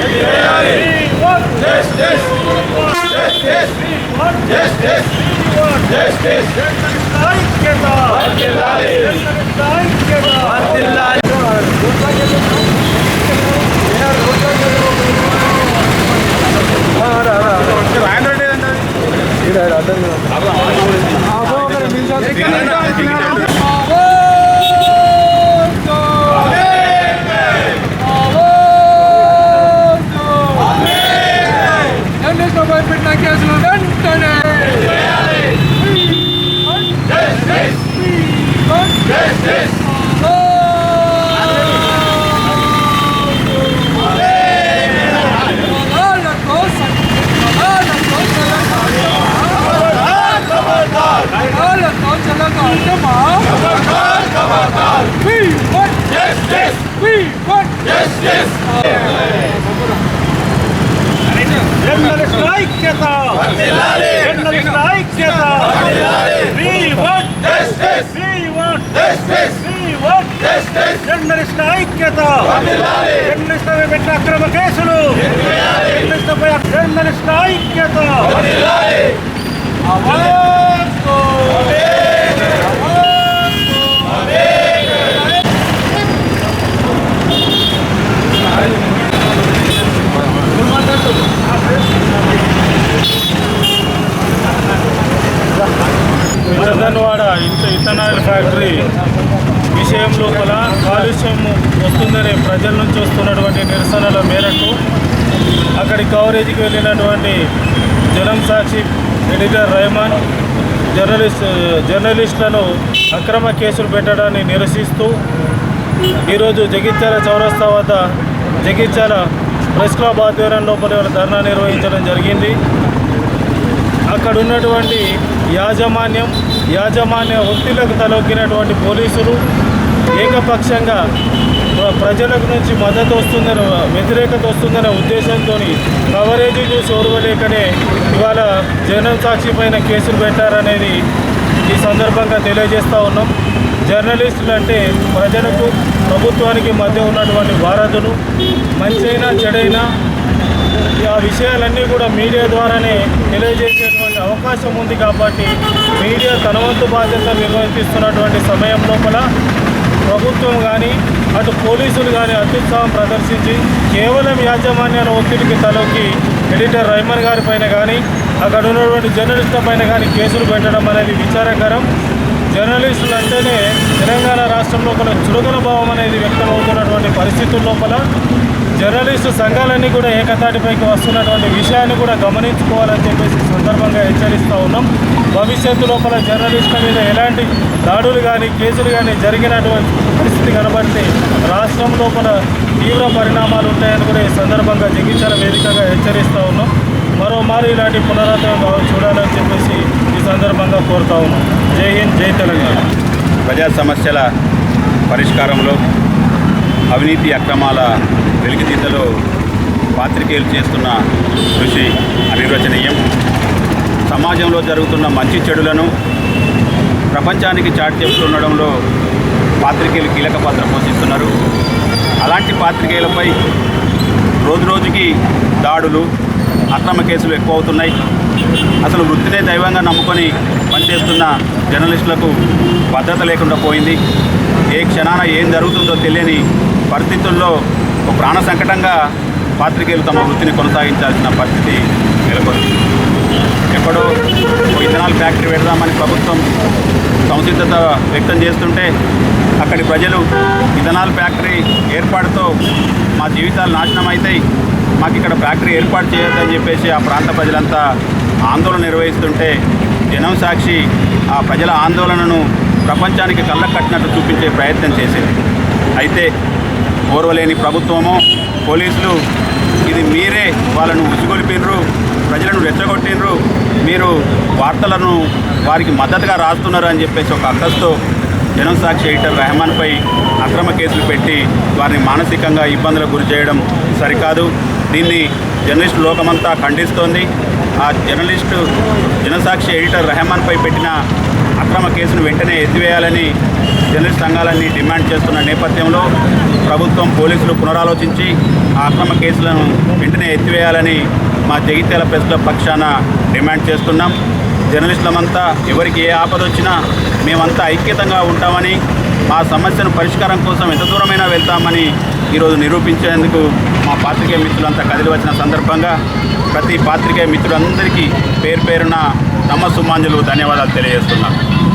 వెంటనే నిందితులపై పెట్టిన అక్రమ కేసులు వెంటనే We want Justice. We want Justice. జర్నలిస్టుల ఐక్యత వర్ధిల్లాలి. జర్నలిస్టుల ఐక్యత వర్ధిల్లాలి. నిందితులపై పెట్టిన అక్రమ కేసులు ఎత్తివేయాలి. కేసులు ఎత్తివేయాలి. We want Justice. Justice. We want Justice. We want Justice. జర్నలిస్టుల ఐక్యత వర్ధిల్లాలి. జర్నలిస్టుల ఐక్యత జర్నలిస్టులపై పెట్టిన కేసులు వెంటనే Justice. Justice. Justice. Justice. జర్నలిస్టుల ఐక్యత వర్ధిల్లాలి. జర్నలిస్టుల ఐక్యత జర్నలిస్టుల ఐక్యత వర్ధిల్లాలి. జర్నలిస్టులపై పెట్టిన అక్రమ కేసులు ఎత్తివేయాలి. జర్నలిస్టులపై జర్నలిస్టుల ఐక్యత ఇథనాల్ విషయం లోపల కాలుష్యం వస్తుందనే ప్రజల నుంచి వస్తున్నటువంటి నిరసనల మేరకు అక్కడి కవరేజీకి వెళ్ళినటువంటి జనం సాక్షి ఎడిటర్ రెహమాన్ జర్నలిస్ట్ జర్నలిస్టులను అక్రమ కేసులు పెట్టడాన్ని నిరసిస్తూ ఈరోజు జగిత్యాల చౌరస్తా వద్ద జగిత్యాల ప్రెస్ క్లబ్ ఆధ్వర్యం లోపల ధర్నా నిర్వహించడం జరిగింది. అక్కడ ఉన్నటువంటి యాజమాన్యం యాజమాన్య వృత్తిలకు తలొక్కినటువంటి పోలీసులు ఏకపక్షంగా ప్రజలకు నుంచి మద్దతు వస్తుందనే వ్యతిరేకత వస్తుందనే ఉద్దేశంతో కవరేజీ చూసి ఓర్వలేకనే ఇవాళ జనం సాక్షి పైన కేసులు పెట్టారనేది ఈ సందర్భంగా తెలియజేస్తూ ఉన్నాం. జర్నలిస్టులు అంటే ప్రజలకు ప్రభుత్వానికి మధ్య ఉన్నటువంటి వారధులు మంచైనా చెడైనా ఆ విషయాలన్నీ కూడా మీడియా ద్వారానే తెలియజేసే అవకాశం ఉంది కాబట్టి మీడియా తన వంతు బాధ్యత నిర్వర్తిస్తున్నటువంటి సమయం లోపల ప్రభుత్వం కానీ అటు పోలీసులు కానీ అత్యుత్సాహం ప్రదర్శించి కేవలం యాజమాన్యాల ఒత్తిడికి తలొక్కి ఎడిటర్ రైమన్ గారి పైన కానీ అక్కడ ఉన్నటువంటి జర్నలిస్టుల పైన కానీ కేసులు పెట్టడం అనేది విచారకరం. జర్నలిస్టులు అంటేనే తెలంగాణ రాష్ట్రంలో లోపల చురుకుల భావం అనేది వ్యక్తమవుతున్నటువంటి పరిస్థితుల లోపల జర్నలిస్టు సంఘాలన్నీ కూడా ఏకతాటిపైకి వస్తున్నటువంటి విషయాన్ని కూడా గమనించుకోవాలని చెప్పేసి సందర్భంగా హెచ్చరిస్తూ ఉన్నాం. భవిష్యత్తు లోపల జర్నలిస్టుల మీద ఎలాంటి దాడులు కానీ కేసులు కానీ జరిగినటువంటి పరిస్థితి కనబడితే రాష్ట్రం లోపల తీవ్ర పరిణామాలు ఉంటాయని కూడా ఈ సందర్భంగా జగించాల వేదికగా హెచ్చరిస్తూ ఉన్నాం. మరోమారు ఇలాంటి పునరావృతం చూడాలని చెప్పేసి ఈ సందర్భంగా కోరుతా ఉన్నాం. జై హింద్ జై తెలంగాణ. ప్రజా సమస్యల పరిష్కారంలో అవినీతి అక్రమాల వెలికితీతలో పాత్రికేయులు చేస్తున్న కృషి అనిర్వచనీయం. సమాజంలో జరుగుతున్న మంచి చెడులను ప్రపంచానికి చాటి చెప్తుండడంలో పాత్రికేయులు కీలక పాత్ర పోషిస్తున్నారు. అలాంటి పాత్రికేయులపై రోజు రోజుకి దాడులు అక్రమ కేసులు ఎక్కువ అవుతున్నాయి అసలు వృత్తినే దైవంగా నమ్ముకొని పనిచేస్తున్న జర్నలిస్టులకు భద్రత లేకుండా పోయింది. ఏ క్షణాన ఏం జరుగుతుందో తెలియని పరిస్థితుల్లో ఒక ప్రాణ సంకటంగా పాత్రికేయులు తమ వృత్తిని కొనసాగించాల్సిన పరిస్థితి నెలకొంది. ఎక్కడో ఇథనాల్ ఫ్యాక్టరీ పెడదామని ప్రభుత్వం సంసిద్ధత వ్యక్తం చేస్తుంటే అక్కడి ప్రజలు ఇథనాల్ ఫ్యాక్టరీ ఏర్పాటుతో మా జీవితాలు నాశనం అవుతాయి మాకు ఇక్కడ ఫ్యాక్టరీ ఏర్పాటు చేయొద్దని చెప్పేసి ఆ ప్రాంత ప్రజలంతా ఆందోళన నిర్వహిస్తుంటే జనం సాక్షి ఆ ప్రజల ఆందోళనను ప్రపంచానికి కళ్ళకు కట్టినట్టు చూపించే ప్రయత్నం చేసింది. అయితే ఓర్వలేని ప్రభుత్వము పోలీసులు ఇది మీరే వాళ్ళను ఉసిగొలిపినరు ప్రజలను రెచ్చగొట్టిండ్రు మీరు వార్తలను వారికి మద్దతుగా రాస్తున్నారు అని చెప్పేసి ఒక అక్కస్తో జనం సాక్షి ఎడిటర్ రెహమాన్పై అక్రమ కేసులు పెట్టి వారిని మానసికంగా ఇబ్బందులకు గురి చేయడం సరికాదు. దీన్ని జర్నలిస్ట్ లోకమంతా ఖండిస్తోంది. ఆ జర్నలిస్టు జనసాక్షి ఎడిటర్ రెహమాన్పై పెట్టిన అక్రమ కేసును వెంటనే ఎత్తివేయాలని జర్నలిస్ట్ సంఘాలన్నీ డిమాండ్ చేస్తున్న నేపథ్యంలో ప్రభుత్వం పోలీసులు పునరాలోచించి ఆ అక్రమ కేసులను వెంటనే ఎత్తివేయాలని మా జగిత్యాల ప్రెస్ క్లబ్ పక్షాన డిమాండ్ చేస్తున్నాం. జర్నలిస్టులమంతా ఎవరికి ఏ ఆపద వచ్చినా మేమంతా ఐక్యతంగా ఉంటామని మా సమస్యను పరిష్కారం కోసం ఎంత దూరమైనా వెళ్తామని ఈరోజు నిరూపించేందుకు పాత్రికేయ మిత్రులంతా కదిలి వచ్చిన సందర్భంగా ప్రతి పాత్రికేయ మిత్రులందరికీ పేరు పేరున నమ్మ సుమాంజలు ధన్యవాదాలు తెలియజేస్తున్నాను.